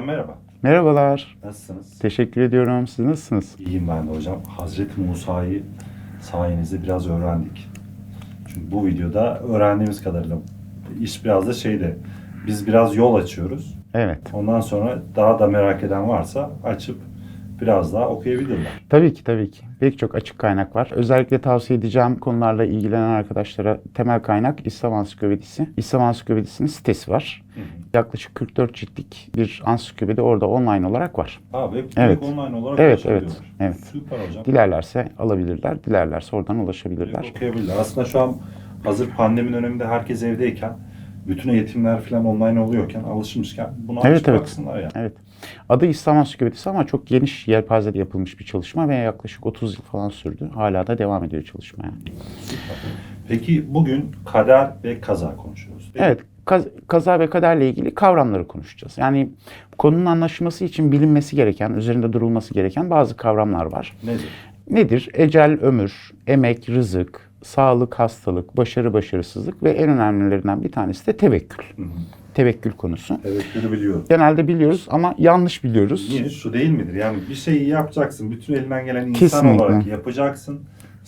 Hocam merhaba. Merhabalar. Nasılsınız? Teşekkür ediyorum. Siz nasılsınız? İyiyim ben de hocam. Hazreti Musa'yı sayenizde biraz öğrendik. Çünkü bu videoda öğrendiğimiz kadarıyla iş biraz da şeyde biz biraz yol açıyoruz. Evet. Ondan sonra daha da merak eden varsa açıp biraz daha okuyabilirler. Tabii ki tabii ki. Pek çok açık kaynak var. Özellikle tavsiye edeceğim konularla ilgilenen arkadaşlara temel kaynak İslam Ansiklopedisi. İslam Ansiklopedisi'nin sitesi var. Yaklaşık 44 ciltlik bir ansiklopedi orada online olarak var. Abi hep Evet. online olarak Evet, evet, evet. Süper hocam. Dilerlerse alabilirler, dilerlerse oradan ulaşabilirler. Direkt okuyabilirler. Aslında şu an hazır pandemi döneminde herkes evdeyken bütün eğitimler falan online oluyorken alışmışken bunu Evet, evet. baksınlar yani. Evet. Adı İslam Ansiklopedisi ama çok geniş yelpazede yapılmış bir çalışma ve yaklaşık 30 yıl falan sürdü. Hala da devam ediyor çalışma yani. Peki bugün kader ve kaza konuşuyoruz. değil? Evet, kaz- kaza ve kaderle ilgili kavramları konuşacağız. Yani konunun anlaşılması için bilinmesi gereken, üzerinde durulması gereken bazı kavramlar var. Nedir? Nedir? Ecel, ömür, emek, rızık, sağlık, hastalık, başarı, başarısızlık ve en önemlilerinden bir tanesi de tevekkül. Hı hı. Tevekkül konusu. Tevekkülü biliyorum. Genelde biliyoruz ama yanlış biliyoruz. Niye? Şu değil midir? Yani bir şeyi yapacaksın. Bütün elinden gelen insan Kesinlikle. olarak yapacaksın.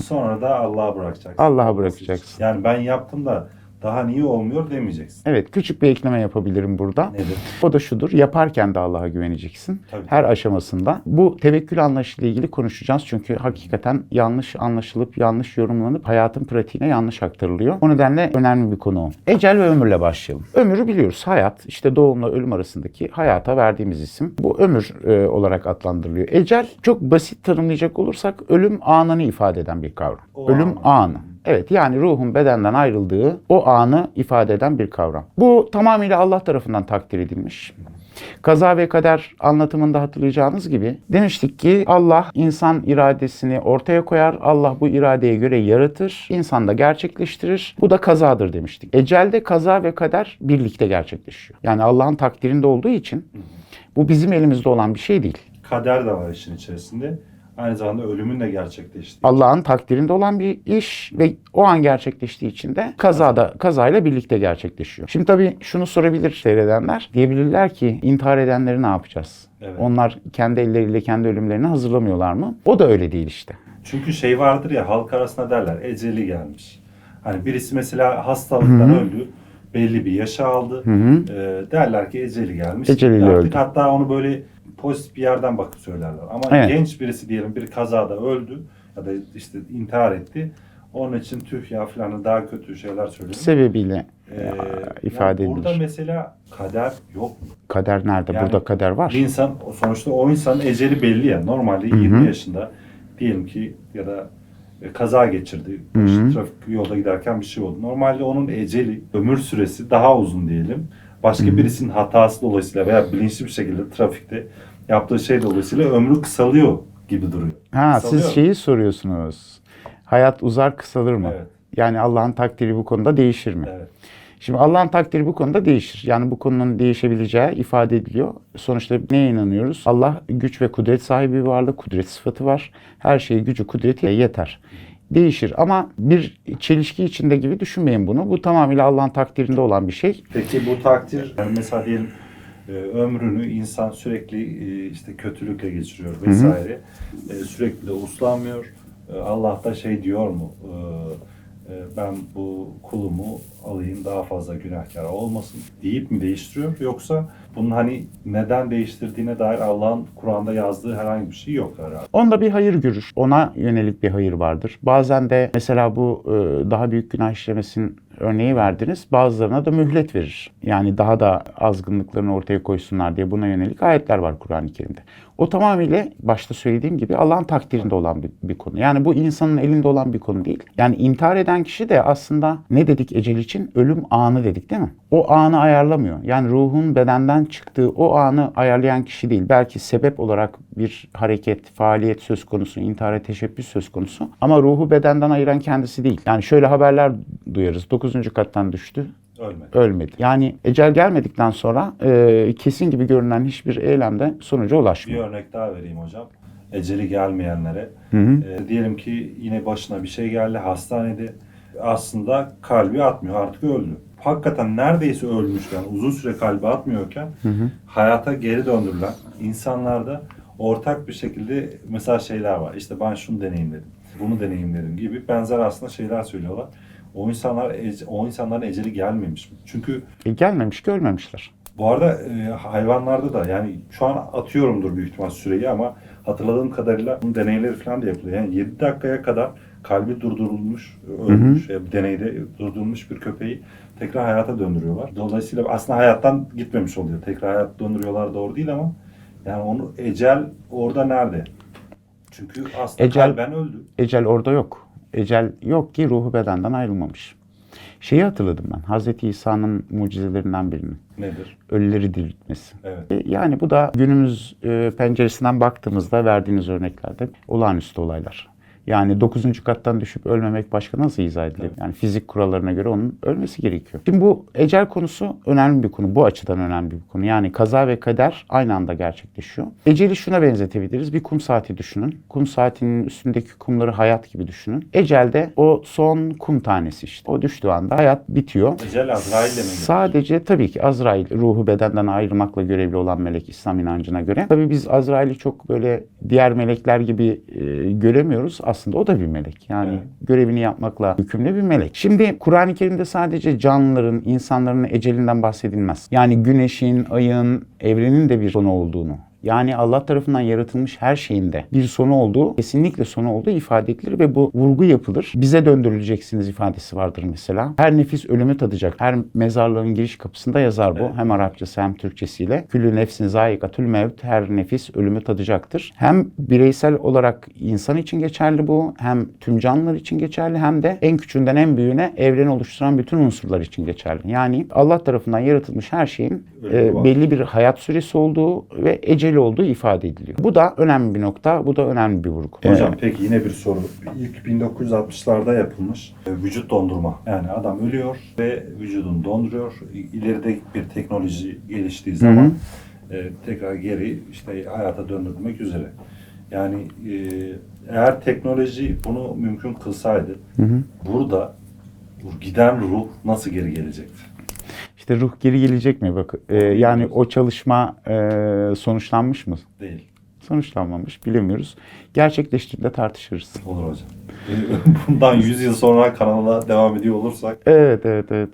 Sonra da Allah'a bırakacaksın. Allah'a bırakacaksın. Yani ben yaptım da daha niye olmuyor demeyeceksin. Evet, küçük bir ekleme yapabilirim burada. Nedir? O da şudur, yaparken de Allah'a güveneceksin. Tabii. Her aşamasında. Bu tevekkül anlayışıyla ilgili konuşacağız. Çünkü hakikaten yanlış anlaşılıp, yanlış yorumlanıp hayatın pratiğine yanlış aktarılıyor. O nedenle önemli bir konu o. Ecel ve ömürle başlayalım. Ömürü biliyoruz. Hayat, işte doğumla ölüm arasındaki hayata verdiğimiz isim. Bu ömür e, olarak adlandırılıyor. Ecel, çok basit tanımlayacak olursak ölüm anını ifade eden bir kavram. O ölüm anı. Evet yani ruhun bedenden ayrıldığı o anı ifade eden bir kavram. Bu tamamıyla Allah tarafından takdir edilmiş. Kaza ve kader anlatımında hatırlayacağınız gibi demiştik ki Allah insan iradesini ortaya koyar. Allah bu iradeye göre yaratır. insan da gerçekleştirir. Bu da kazadır demiştik. Ecelde kaza ve kader birlikte gerçekleşiyor. Yani Allah'ın takdirinde olduğu için bu bizim elimizde olan bir şey değil. Kader de var işin içerisinde. Aynı zamanda ölümün de gerçekleştiği. Allah'ın takdirinde olan bir iş ve o an gerçekleştiği için de kazada kazayla birlikte gerçekleşiyor. Şimdi tabii şunu sorabilir seyredenler. Diyebilirler ki intihar edenleri ne yapacağız? Evet. Onlar kendi elleriyle kendi ölümlerini hazırlamıyorlar mı? O da öyle değil işte. Çünkü şey vardır ya halk arasında derler eceli gelmiş. Hani birisi mesela hastalıktan öldü. Belli bir yaşa aldı. Ee, derler ki eceli gelmiş. Eceliyle öldü. Hatta onu böyle pozitif bir yerden bakıp söylerler. Ama Evet. genç birisi diyelim bir kazada öldü ya da işte intihar etti. Onun için tüh ya falan daha kötü şeyler söylüyor. Sebebiyle Ee, ifade yani Burada edilir. mesela kader yok mu? Kader nerede? Yani Burada kader var. Bir insan sonuçta o insanın eceli belli ya. Normalde 20 yaşında diyelim ki ya da e, kaza geçirdi. İşte trafik yolda giderken bir şey oldu. Normalde onun eceli, ömür süresi daha uzun diyelim. Başka birisinin hatası dolayısıyla veya bilinçli bir şekilde trafikte yaptığı şey dolayısıyla ömrü kısalıyor gibi duruyor. Ha Kısalıyor. siz şeyi soruyorsunuz. Hayat uzar kısalır mı? Evet. Yani Allah'ın takdiri bu konuda değişir mi? Evet. Şimdi Allah'ın takdiri bu konuda değişir. Yani bu konunun değişebileceği ifade ediliyor. Sonuçta neye inanıyoruz? Allah güç ve kudret sahibi bir varlık, kudret sıfatı var. Her şeyi gücü, kudreti yeter. Değişir ama bir çelişki içinde gibi düşünmeyin bunu. Bu tamamıyla Allah'ın takdirinde olan bir şey. Peki bu takdir yani mesela diyelim e, ömrünü insan sürekli e, işte kötülükle geçiriyor vesaire. E, sürekli de uslanmıyor. E, Allah da şey diyor mu? e, e, ben bu kulumu alayım daha fazla günahkar olmasın deyip mi değiştiriyor yoksa bunun hani neden değiştirdiğine dair Allah'ın Kur'an'da yazdığı herhangi bir şey yok herhalde. Onda bir hayır görür. Ona yönelik bir hayır vardır. Bazen de mesela bu daha büyük günah işlemesin örneği verdiniz. Bazılarına da mühlet verir. Yani daha da azgınlıklarını ortaya koysunlar diye buna yönelik ayetler var Kur'an-ı Kerim'de. O tamamıyla başta söylediğim gibi Allah'ın takdirinde olan bir, bir konu. Yani bu insanın elinde olan bir konu değil. Yani intihar eden kişi de aslında ne dedik ecel için? Ölüm anı dedik değil mi? O anı ayarlamıyor. Yani ruhun bedenden çıktığı o anı ayarlayan kişi değil. Belki sebep olarak bir hareket, faaliyet söz konusu, intihara teşebbüs söz konusu. Ama ruhu bedenden ayıran kendisi değil. Yani şöyle haberler duyarız. 9. kattan düştü, Ölmedi. ölmedi. Yani ecel gelmedikten sonra e, kesin gibi görünen hiçbir eylemde sonuca Bir ulaşmıyor. örnek daha vereyim hocam. Eceli gelmeyenlere. Hı hı. E, diyelim ki yine başına bir şey geldi hastanede. Aslında kalbi atmıyor artık öldü. hakikaten neredeyse ölmüşken, uzun süre kalbi atmıyorken hayata geri döndürülen insanlarda ortak bir şekilde mesela şeyler var. İşte ben şunu deneyimledim, bunu deneyimledim gibi benzer aslında şeyler söylüyorlar. O insanlar ece- o insanların eceli gelmemiş mi? Çünkü E, gelmemiş ki ölmemişler. bu arada e, hayvanlarda da yani şu an atıyorumdur büyük ihtimal süreyi ama hatırladığım kadarıyla bunun deneyleri falan da yapılıyor. Yani 7 dakikaya kadar kalbi durdurulmuş, ölmüş, e, deneyde durdurulmuş bir köpeği tekrar hayata döndürüyorlar. Dolayısıyla aslında hayattan gitmemiş oluyor. Tekrar hayat döndürüyorlar doğru değil ama yani onu ecel orada nerede? Çünkü aslında Ecel- kalben öldü. Ecel orada yok. Ecel yok ki ruhu bedenden ayrılmamış. Şeyi hatırladım ben. Hazreti İsa'nın mucizelerinden birini. Nedir? Ölüleri diriltmesi. Evet. E, Yani bu da günümüz e, penceresinden baktığımızda verdiğiniz örneklerde olağanüstü olaylar. Yani 9. kattan düşüp ölmemek başka nasıl izah edilir? Yani fizik kurallarına göre onun ölmesi gerekiyor. Şimdi bu ecel konusu önemli bir konu. Bu açıdan önemli bir konu. Yani kaza ve kader aynı anda gerçekleşiyor. Eceli şuna benzetebiliriz. Bir kum saati düşünün. Kum saatinin üstündeki kumları hayat gibi düşünün. Ecel de o son kum tanesi işte. O düştüğü anda hayat bitiyor. Ecel Azrail'le mi gelir? Sadece tabii ki Azrail ruhu bedenden ayırmakla görevli olan melek İslam inancına göre. Tabii biz Azrail'i çok böyle diğer melekler gibi e, göremiyoruz. Aslında o da bir melek. Yani Evet. görevini yapmakla yükümlü bir melek. Şimdi Kur'an-ı Kerim'de sadece canlıların, insanların ecelinden bahsedilmez. Yani güneşin, ayın, evrenin de bir sonu olduğunu yani Allah tarafından yaratılmış her şeyin de bir sonu olduğu, kesinlikle sonu olduğu ifade edilir ve bu vurgu yapılır. Bize döndürüleceksiniz ifadesi vardır mesela. Her nefis ölümü tadacak. Her mezarlığın giriş kapısında yazar bu. Evet. Hem Arapçası hem Türkçesiyle. Küllü nefsin zayikatül mevt. Her nefis ölümü tadacaktır. Hem bireysel olarak insan için geçerli bu. Hem tüm canlılar için geçerli. Hem de en küçüğünden en büyüğüne evreni oluşturan bütün unsurlar için geçerli. Yani Allah tarafından yaratılmış her şeyin e, belli bir hayat süresi olduğu ve eceli olduğu ifade ediliyor. Bu da önemli bir nokta. Bu da önemli bir vurgu. Hocam peki yine bir soru. İlk 1960'larda yapılmış vücut dondurma. Yani adam ölüyor ve vücudunu donduruyor. İleride bir teknoloji geliştiği zaman e, tekrar geri işte hayata döndürmek üzere. Yani e, eğer teknoloji bunu mümkün kılsaydı burada bu giden ruh nasıl geri gelecekti? İşte ruh geri gelecek mi? Bak, e, yani o çalışma e, sonuçlanmış mı? Değil. Sonuçlanmamış. Bilemiyoruz. Gerçekleştiğinde tartışırız. Olur hocam. Bundan 100 yıl sonra kanala devam ediyor olursak Evet, evet, evet.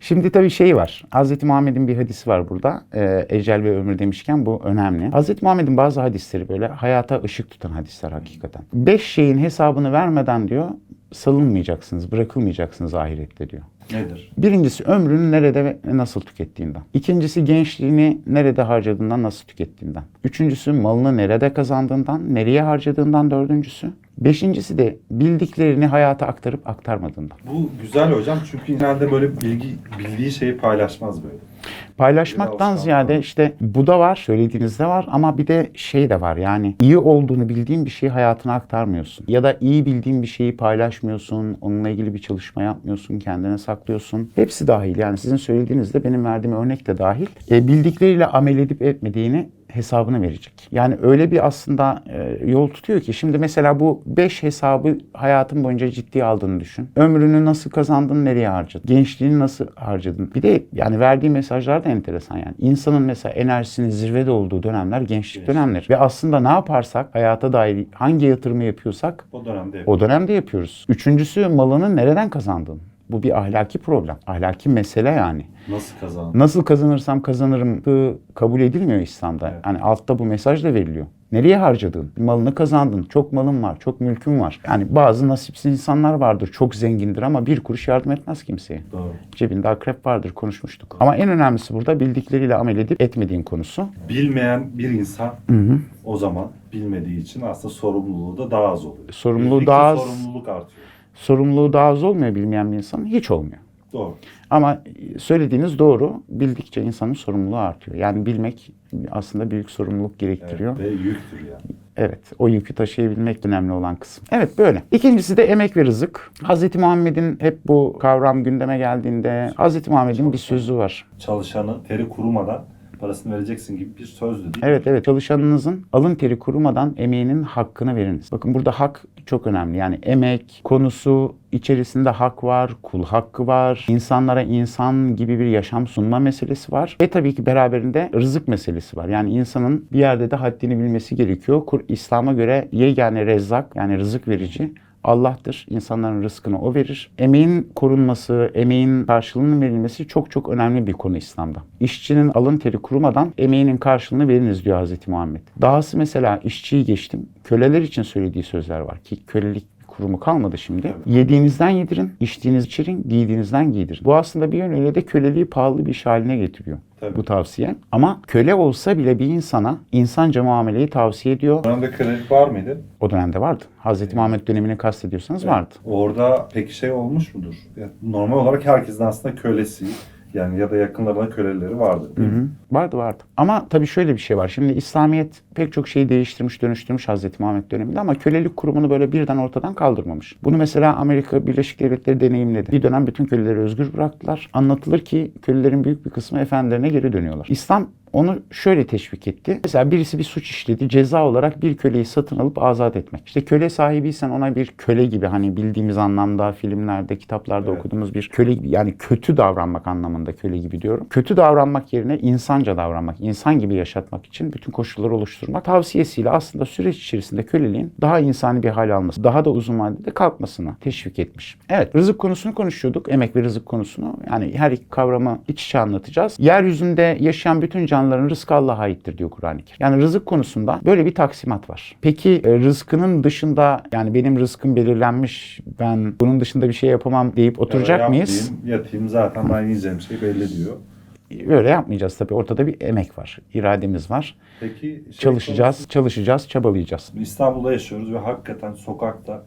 Şimdi tabii şey var. Hz. Muhammed'in bir hadisi var burada. Ee, ecel ve ömür demişken bu önemli. Hz. Muhammed'in bazı hadisleri böyle hayata ışık tutan hadisler hakikaten. Beş şeyin hesabını vermeden diyor salınmayacaksınız, bırakılmayacaksınız ahirette diyor. Nedir? Birincisi ömrünü nerede ve nasıl tükettiğinden. İkincisi gençliğini nerede harcadığından, nasıl tükettiğinden. Üçüncüsü malını nerede kazandığından, nereye harcadığından dördüncüsü. Beşincisi de bildiklerini hayata aktarıp aktarmadığından. Bu güzel hocam çünkü genelde böyle bilgi bildiği şeyi paylaşmaz böyle. Paylaşmaktan ziyade işte bu da var, söylediğinizde var ama bir de şey de var yani iyi olduğunu bildiğin bir şeyi hayatına aktarmıyorsun. Ya da iyi bildiğin bir şeyi paylaşmıyorsun, onunla ilgili bir çalışma yapmıyorsun, kendine saklıyorsun. Hepsi dahil yani sizin söylediğinizde benim verdiğim örnek de dahil. E, bildikleriyle amel edip etmediğini hesabını verecek. Yani öyle bir aslında e, yol tutuyor ki şimdi mesela bu 5 hesabı hayatın boyunca ciddiye aldığını düşün. Ömrünü nasıl kazandın, nereye harcadın? Gençliğini nasıl harcadın? Bir de yani verdiği mesajlar da enteresan yani. İnsanın mesela enerjisinin zirvede olduğu dönemler gençlik dönemleri. Ve aslında ne yaparsak hayata dair hangi yatırımı yapıyorsak O dönemde o dönemde yapıyoruz. Üçüncüsü malını nereden kazandın? Bu bir ahlaki problem. Ahlaki mesele yani. nasıl kazandı? Nasıl kazanırsam kazanırım kabul edilmiyor İslam'da. Evet. Yani altta bu mesaj da veriliyor. Nereye harcadın? Malını kazandın. Çok malın var, çok mülkün var. Yani bazı nasipsiz insanlar vardır. Çok zengindir ama bir kuruş yardım etmez kimseye. Doğru. Cebinde akrep vardır konuşmuştuk. Ama en önemlisi burada bildikleriyle amel edip etmediğin konusu. Bilmeyen bir insan o zaman bilmediği için aslında sorumluluğu da daha az oluyor. Sorumluluğu Bildikçe daha az- sorumluluk artıyor. Sorumluluğu daha az olmuyor bilmeyen bir insanın. Hiç olmuyor. Doğru. Ama söylediğiniz doğru. Bildikçe insanın sorumluluğu artıyor. Yani bilmek aslında büyük sorumluluk Evet. gerektiriyor. Ve yüktür yani. Evet, o yükü taşıyabilmek önemli olan kısım. Evet böyle. İkincisi de emek ve rızık. Hz. Muhammed'in hep bu kavram gündeme geldiğinde Hz. Muhammed'in bir sözü var. Çalışanı teri kurumadan parasını vereceksin gibi bir sözdü değil mi? Evet evet çalışanınızın alın teri kurumadan emeğinin hakkını veriniz. Bakın burada hak çok önemli. Yani emek konusu içerisinde hak var, kul hakkı var, insanlara insan gibi bir yaşam sunma meselesi var ve tabii ki beraberinde rızık meselesi var. Yani insanın bir yerde de haddini bilmesi gerekiyor. İslam'a göre yegane rezzak yani rızık verici Allah'tır. İnsanların rızkını O verir. Emeğin korunması, emeğin karşılığının verilmesi çok çok önemli bir konu İslam'da. İşçinin alın teri kurumadan emeğinin karşılığını veriniz diyor Hz. Muhammed. Dahası mesela işçiyi geçtim. Köleler için söylediği sözler var ki kölelik kurumu kalmadı şimdi. Yediğinizden yedirin, içtiğiniz içirin, giydiğinizden giydirin. Bu aslında bir yönüyle de köleliği pahalı bir iş haline getiriyor. Tabii. Bu tavsiye. Ama köle olsa bile bir insana insanca muameleyi tavsiye ediyor. Dönemde kölelik var mıydı? O dönemde vardı. Hz. Muhammed dönemini kastediyorsanız vardı. Orada peki şey olmuş mudur? Normal olarak herkesin aslında kölesi yani ya da yakınlarına köleleri vardı. Hı hı. Vardı vardı. Ama tabii şöyle bir şey var. Şimdi İslamiyet pek çok şeyi değiştirmiş, dönüştürmüş Hazreti Muhammed döneminde ama kölelik kurumunu böyle birden ortadan kaldırmamış. Bunu mesela Amerika Birleşik Devletleri deneyimledi. Bir dönem bütün köleleri özgür bıraktılar. Anlatılır ki kölelerin büyük bir kısmı efendilerine geri dönüyorlar. İslam onu şöyle teşvik etti. Mesela birisi bir suç işledi. Ceza olarak bir köleyi satın alıp azat etmek. İşte köle sahibiysen ona bir köle gibi hani bildiğimiz anlamda filmlerde, kitaplarda Evet. okuduğumuz bir köle gibi yani kötü davranmak anlamında köle gibi diyorum. Kötü davranmak yerine insanca davranmak, insan gibi yaşatmak için bütün koşulları oluşturmak tavsiyesiyle aslında süreç içerisinde köleliğin daha insani bir hal alması, daha da uzun vadede kalkmasını teşvik etmiş. Evet, rızık konusunu konuşuyorduk. Emek ve rızık konusunu. Yani her iki kavramı iç içe anlatacağız. Yeryüzünde yaşayan bütün canlıların rızkı Allah'a aittir diyor Kur'an-ı Kerim. Yani rızık konusunda böyle bir taksimat var. Peki e, rızkının dışında yani benim rızkım belirlenmiş ben bunun dışında bir şey yapamam deyip oturacak Ya mıyız? Yatayım zaten ben yiyeceğim şey belli diyor. Böyle yapmayacağız tabii. Ortada bir emek var, irademiz var. Peki şey Çalışacağız, çalışacağız, çabalayacağız. konusu- İstanbul'da yaşıyoruz ve hakikaten sokakta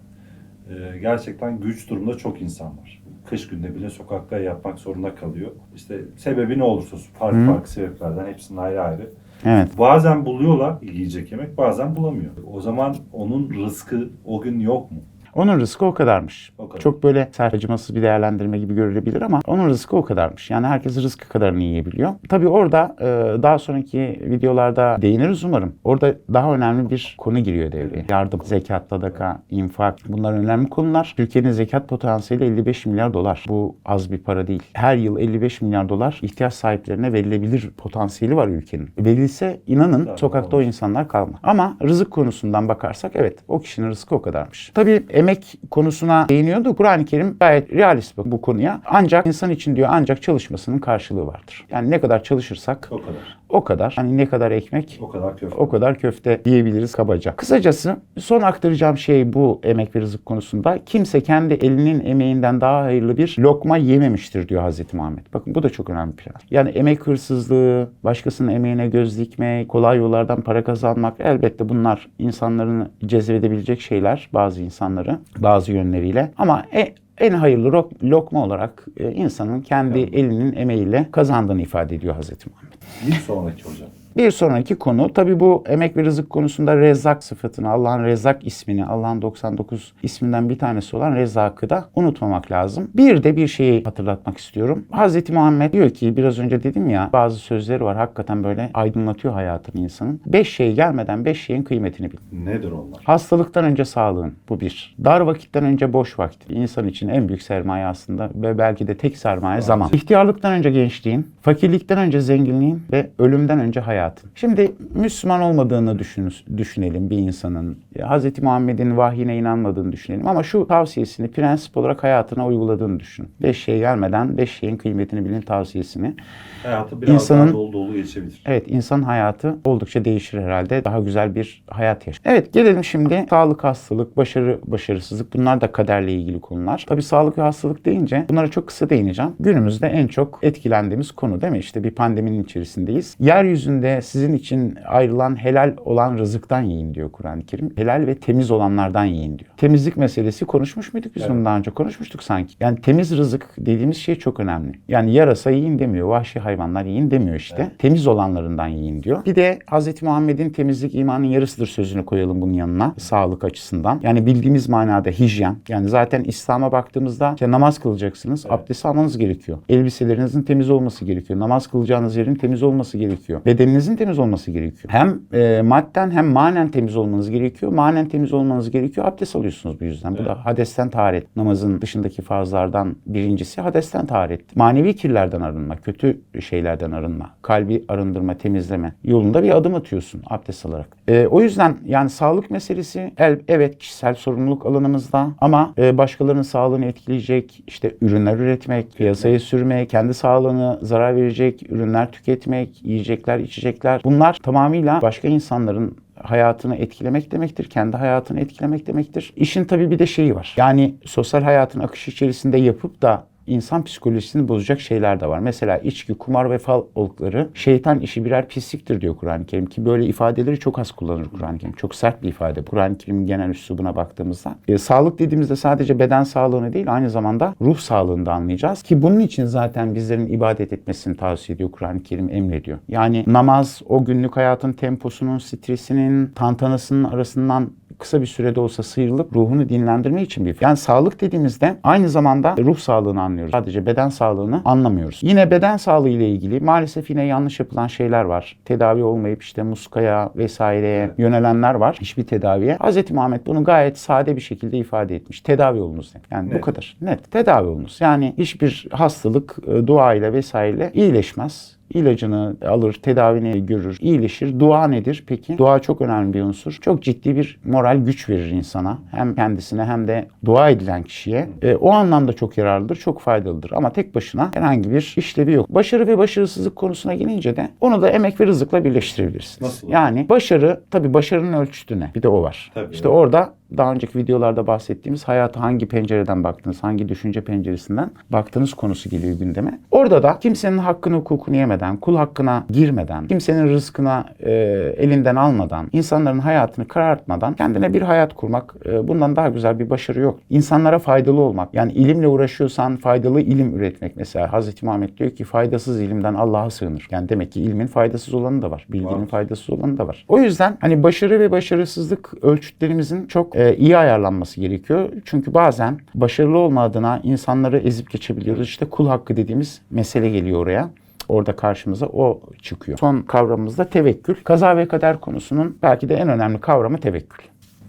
e, gerçekten güç durumda çok insan var. Kış günde bile sokakta yatmak zorunda kalıyor. İşte sebebi ne olursa olsun, farklı Hı. farklı sebeplerden hepsinin ayrı ayrı. Evet. Bazen buluyorlar yiyecek yemek, bazen bulamıyor. O zaman onun rızkı o gün yok mu? Onun rızkı o kadarmış. O kadar. Çok böyle sert acımasız bir değerlendirme gibi görülebilir ama onun rızkı o kadarmış. Yani herkes rızkı kadarını yiyebiliyor. Tabii orada e, daha sonraki videolarda değiniriz umarım. Orada daha önemli bir konu giriyor devreye. Yardım, zekat, sadaka, infak bunlar önemli konular. Türkiye'nin zekat potansiyeli 55 milyar dolar. Bu az bir para değil. Her yıl 55 milyar dolar ihtiyaç sahiplerine verilebilir potansiyeli var ülkenin. Verilse inanın Tabii, sokakta o olur. insanlar kalmaz. Ama rızık konusundan bakarsak evet o kişinin rızkı o kadarmış. Tabii emek konusuna değiniyordu. Kur'an-ı Kerim gayet realist bu konuya. Ancak insan için diyor ancak çalışmasının karşılığı vardır. Yani ne kadar çalışırsak O kadar. O kadar. Hani ne kadar ekmek O kadar köfte. o kadar köfte diyebiliriz kabaca. Kısacası son aktaracağım şey bu emek ve rızık konusunda. Kimse kendi elinin emeğinden daha hayırlı bir lokma yememiştir diyor Hazreti Muhammed. Bakın bu da çok önemli bir plan. Yani emek hırsızlığı, başkasının emeğine göz dikmek, kolay yollardan para kazanmak elbette bunlar insanların cezbedebilecek şeyler bazı insanları bazı yönleriyle. Ama e, en hayırlı lok- lokma olarak e, insanın kendi elinin emeğiyle kazandığını ifade ediyor Hazreti Muhammed. Bir sonraki hocam. Bir sonraki konu tabi bu emek ve rızık konusunda Rezzak sıfatını, Allah'ın Rezzak ismini, Allah'ın 99 isminden bir tanesi olan Rezzak'ı da unutmamak lazım. Bir de bir şeyi hatırlatmak istiyorum. Hz. Muhammed diyor ki biraz önce dedim ya bazı sözleri var hakikaten böyle aydınlatıyor hayatını insanın. Beş şey gelmeden beş şeyin kıymetini bil. Nedir onlar? Hastalıktan önce sağlığın bu bir. Dar vakitten önce boş vakit. İnsan için en büyük sermaye aslında ve belki de tek sermaye zaman. İhtiyarlıktan önce gençliğin, fakirlikten önce zenginliğin ve ölümden önce hayatın. Şimdi Müslüman olmadığını düşün, düşünelim bir insanın. Hz. Muhammed'in vahyine inanmadığını düşünelim ama şu tavsiyesini prensip olarak hayatına uyguladığını düşün. Beş şey gelmeden beş şeyin kıymetini bilin tavsiyesini. Hayatı biraz İnsanın- daha dolu dolu geçebilir. Evet insan hayatı oldukça değişir herhalde. Daha güzel bir hayat yaşar. Evet gelelim şimdi sağlık, hastalık, başarı, başarısızlık bunlar da kaderle ilgili konular. Tabii sağlık ve hastalık deyince bunlara çok kısa değineceğim. Günümüzde en çok etkilendiğimiz konu değil mi? İşte bir pandeminin içerisindeyiz. Yeryüzünde ve sizin için ayrılan helal olan rızıktan yiyin diyor Kur'an-ı Kerim. Helal ve temiz olanlardan yiyin diyor. Temizlik meselesi konuşmuş muyduk biz Evet. bunu daha önce? Konuşmuştuk sanki. Yani temiz rızık dediğimiz şey çok önemli. Yani yarasa yiyin demiyor, vahşi hayvanlar yiyin demiyor işte. Evet. Temiz olanlarından yiyin diyor. Bir de Hz. Muhammed'in temizlik imanın yarısıdır sözünü koyalım bunun yanına sağlık açısından. Yani bildiğimiz manada hijyen. Yani zaten İslam'a baktığımızda işte namaz kılacaksınız, Evet. abdest almanız gerekiyor. Elbiselerinizin temiz olması gerekiyor. Namaz kılacağınız yerin temiz olması gerekiyor. Bedeninizin temiz olması gerekiyor. Hem e, madden hem manen temiz olmanız gerekiyor. Manen temiz olmanız gerekiyor. Abdest alıyorsunuz bu yüzden. Bu Evet. da hadesten taharet. Namazın dışındaki farzlardan birincisi hadesten taharet. Manevi kirlerden arınma, kötü şeylerden arınma, kalbi arındırma, temizleme yolunda bir adım atıyorsun abdest alarak. E, o yüzden yani sağlık meselesi el, evet kişisel sorumluluk alanımızda ama e, başkalarının sağlığını etkileyecek işte ürünler üretmek, piyasaya sürmek, kendi sağlığını zarar verecek ürünler tüketmek, yiyecekler, içecekler bunlar tamamıyla başka insanların hayatını etkilemek demektir. Kendi hayatını etkilemek demektir. İşin tabii bir de şeyi var. Yani sosyal hayatın akışı içerisinde yapıp da insan psikolojisini bozacak şeyler de var. Mesela içki, kumar ve fal olukları şeytan işi birer pisliktir diyor Kur'an-ı Kerim ki böyle ifadeleri çok az kullanır Kur'an-ı Kerim. Çok sert bir ifade. Kur'an-ı Kerim'in genel üslubuna baktığımızda. E, sağlık dediğimizde sadece beden sağlığını değil aynı zamanda ruh sağlığını da anlayacağız. Ki bunun için zaten bizlerin ibadet etmesini tavsiye ediyor Kur'an-ı Kerim emrediyor. Yani namaz o günlük hayatın temposunun, stresinin, tantanasının arasından kısa bir sürede olsa sıyrılıp ruhunu dinlendirme için bir Yani sağlık dediğimizde aynı zamanda ruh sağlığını anlıyoruz. Sadece beden sağlığını anlamıyoruz. Yine beden sağlığı ile ilgili maalesef yine yanlış yapılan şeyler var. Tedavi olmayıp işte muskaya vesaireye yönelenler var. Hiçbir tedaviye. Hz. Muhammed bunu gayet sade bir şekilde ifade etmiş. Tedavi olunuz. demiş. Yani bu Net. kadar. Net. Tedavi olunuz. Yani hiçbir hastalık e, dua ile vesaireyle iyileşmez. İlacını alır, tedavini görür, iyileşir. Dua nedir peki? Dua çok önemli bir unsur. Çok ciddi bir moral güç verir insana. Hem kendisine hem de dua edilen kişiye. E, o anlamda çok yararlıdır, çok faydalıdır. Ama tek başına herhangi bir işlevi yok. Başarı ve başarısızlık konusuna gelince de onu da emek ve rızıkla birleştirebilirsiniz. Nasıl? Yani başarı, tabii başarının ölçütü ne? Bir de o var. Tabii, işte orada daha önceki videolarda bahsettiğimiz hayata hangi pencereden baktınız, hangi düşünce penceresinden baktığınız konusu geliyor gündeme. Orada da kimsenin hakkını hukukunu yemeden, kul hakkına girmeden, kimsenin rızkına e, elinden almadan, insanların hayatını karartmadan kendine bir hayat kurmak e, bundan daha güzel bir başarı yok. İnsanlara faydalı olmak. Yani ilimle uğraşıyorsan faydalı ilim üretmek. Mesela Hazreti Muhammed diyor ki faydasız ilimden Allah'a sığınır. Yani demek ki ilmin faydasız olanı da var. Bilginin Var. faydasız olanı da var. O yüzden hani başarı ve başarısızlık ölçütlerimizin çok e, iyi ayarlanması gerekiyor. Çünkü bazen başarılı olma adına insanları ezip geçebiliyoruz. İşte kul hakkı dediğimiz mesele geliyor oraya. Orada karşımıza o çıkıyor. Son kavramımız da tevekkül. Kaza ve kader konusunun belki de en önemli kavramı tevekkül.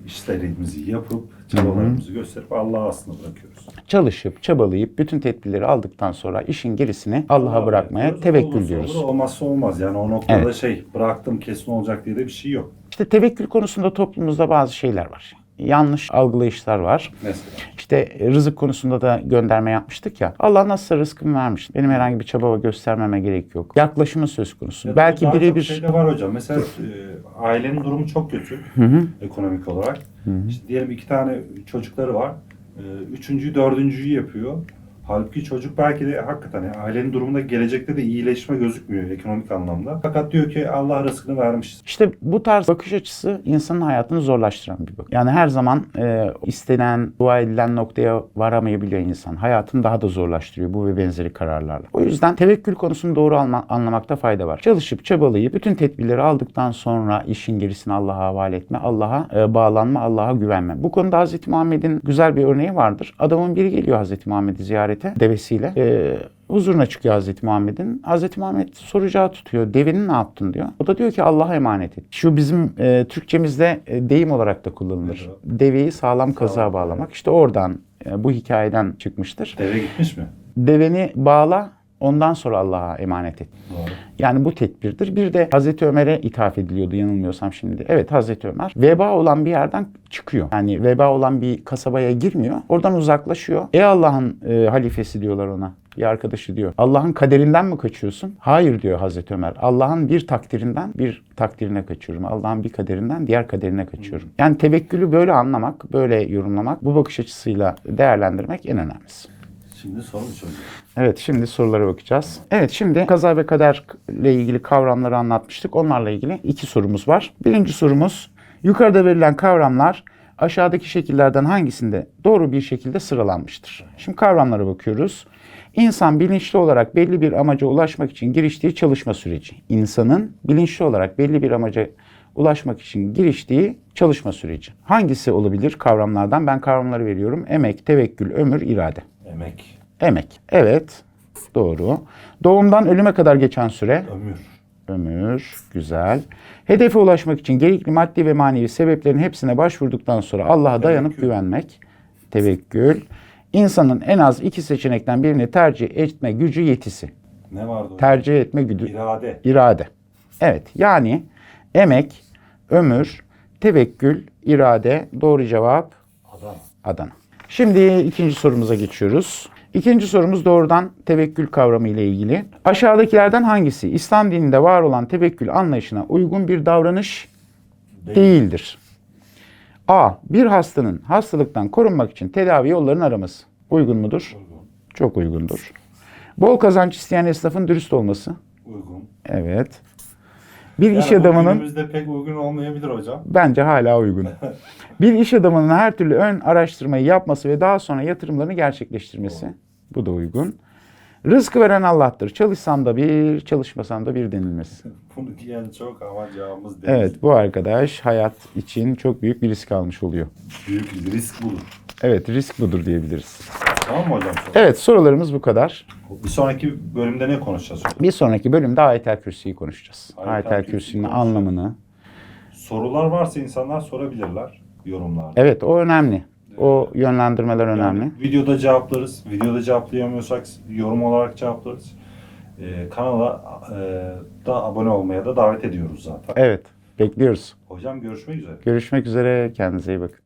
İşlerimizi yapıp çabalarımızı gösterip Allah'a aslında bırakıyoruz. Çalışıp, çabalayıp bütün tedbirleri aldıktan sonra işin gerisini Allah'a bırakmaya diyoruz, tevekkül olursa diyoruz. Olur, olmazsa olmaz. Yani o noktada Evet. şey bıraktım kesin olacak diye de bir şey yok. İşte tevekkül konusunda toplumumuzda bazı şeyler var. Yanlış algılayışlar var. Mesela. İşte rızık konusunda da gönderme yapmıştık ya. Allah nasıl rızkımı vermiş. Benim herhangi bir çaba göstermeme gerek yok. Yaklaşımı söz konusu. Ya Belki birebir şey de var hocam. Mesela e, ailenin durumu çok kötü ekonomik olarak. İşte diyelim iki tane çocukları var. E, üçüncüyü, dördüncüyü yapıyor. Halbuki çocuk belki de hakikaten yani ailenin durumunda gelecekte de iyileşme gözükmüyor ekonomik anlamda. Fakat diyor ki Allah rızkını vermiş. İşte bu tarz bakış açısı insanın hayatını zorlaştıran bir bakış. Yani her zaman e, istenen, dua edilen noktaya varamayabiliyor insan. Hayatını daha da zorlaştırıyor bu ve benzeri kararlarla. O yüzden tevekkül konusunu doğru alma- anlamakta fayda var. Çalışıp çabalayıp bütün tedbirleri aldıktan sonra işin gerisini Allah'a havale etme, Allah'a e, bağlanma, Allah'a güvenme. Bu konuda Hz. Muhammed'in güzel bir örneği vardır. Adamın biri geliyor Hz. Muhammed'i ziyarete devesiyle. E, huzuruna çıkıyor Hazreti Muhammed'in. Hazreti Muhammed soracağı tutuyor. Deveni ne yaptın diyor. O da diyor ki Allah'a emanet et. Şu bizim e, Türkçemizde e, deyim olarak da kullanılır. Evet. Deveyi sağlam kazığa bağlamak. İşte oradan e, bu hikayeden çıkmıştır. Deve gitmiş mi? Deveni bağla ondan sonra Allah'a emanet et. Doğru. Yani bu tedbirdir. Bir de Hazreti Ömer'e ithaf ediliyordu yanılmıyorsam şimdi. Evet Hazreti Ömer veba olan bir yerden çıkıyor. Yani veba olan bir kasabaya girmiyor. Oradan uzaklaşıyor. Ey Allah'ın e, halifesi diyorlar ona. Bir arkadaşı diyor. Allah'ın kaderinden mi kaçıyorsun? Hayır diyor Hazreti Ömer. Allah'ın bir takdirinden bir takdirine kaçıyorum. Allah'ın bir kaderinden diğer kaderine kaçıyorum. Yani tevekkülü böyle anlamak, böyle yorumlamak, bu bakış açısıyla değerlendirmek en önemlisi. Şimdi soru çözüyor? Evet şimdi sorulara bakacağız. Evet şimdi kaza ve kaderle ilgili kavramları anlatmıştık. Onlarla ilgili iki sorumuz var. Birinci sorumuz yukarıda verilen kavramlar aşağıdaki şekillerden hangisinde doğru bir şekilde sıralanmıştır? Şimdi kavramlara bakıyoruz. İnsan bilinçli olarak belli bir amaca ulaşmak için giriştiği çalışma süreci. İnsanın bilinçli olarak belli bir amaca ulaşmak için giriştiği çalışma süreci. Hangisi olabilir kavramlardan? Ben kavramları veriyorum. Emek, tevekkül, ömür, irade. Emek, Emek. Evet. Doğru. Doğumdan ölüme kadar geçen süre. ömür, Ömür. Güzel. Hedefe ulaşmak için gerekli maddi ve manevi sebeplerin hepsine başvurduktan sonra Allah'a dayanıp Tevekkül. güvenmek. Tevekkül. İnsanın en az iki seçenekten birini tercih etme gücü yetisi. ne vardı hocam? Tercih etme gücü. İrade, İrade. Evet. Yani emek, ömür, tevekkül, irade. Doğru cevap Adana. Adana. Şimdi ikinci sorumuza geçiyoruz. İkinci sorumuz doğrudan tevekkül kavramı ile ilgili. Aşağıdakilerden hangisi İslam dininde var olan tevekkül anlayışına uygun bir davranış Değil. değildir? A. Bir hastanın hastalıktan korunmak için tedavi yollarını araması. Uygun mudur? Uygun, Çok uygundur. Bol kazanç isteyen esnafın dürüst olması. uygun. Evet. Bir iş Yani bu adamının günümüzde pek uygun olmayabilir hocam. Bence hala uygun. Bir iş adamının her türlü ön araştırmayı yapması ve daha sonra yatırımlarını gerçekleştirmesi. Bu da uygun. Rızkı veren Allah'tır. Çalışsam da bir, çalışmasam da bir denilmesi. Bunu diyen çok ama cevabımız değil. Evet bu arkadaş hayat için çok büyük bir risk almış oluyor. Büyük bir risk budur. Evet risk budur diyebiliriz. Tamam mı hocam? soru? Evet sorularımız bu kadar. Bir sonraki bölümde ne konuşacağız? hocam? Bir sonraki bölümde Ayetel Kürsü'yü konuşacağız. Ayetel Ayetel Kürsü'nün konuşacağız. anlamını. Sorular varsa insanlar sorabilirler yorumlarda. Evet o önemli. O yönlendirmeler Yani önemli. videoda cevaplarız. Videoda cevaplayamıyorsak yorum olarak cevaplarız. Ee, kanala e, da abone olmaya da davet ediyoruz zaten. Evet bekliyoruz. Hocam görüşmek üzere. Görüşmek üzere. Kendinize iyi bakın.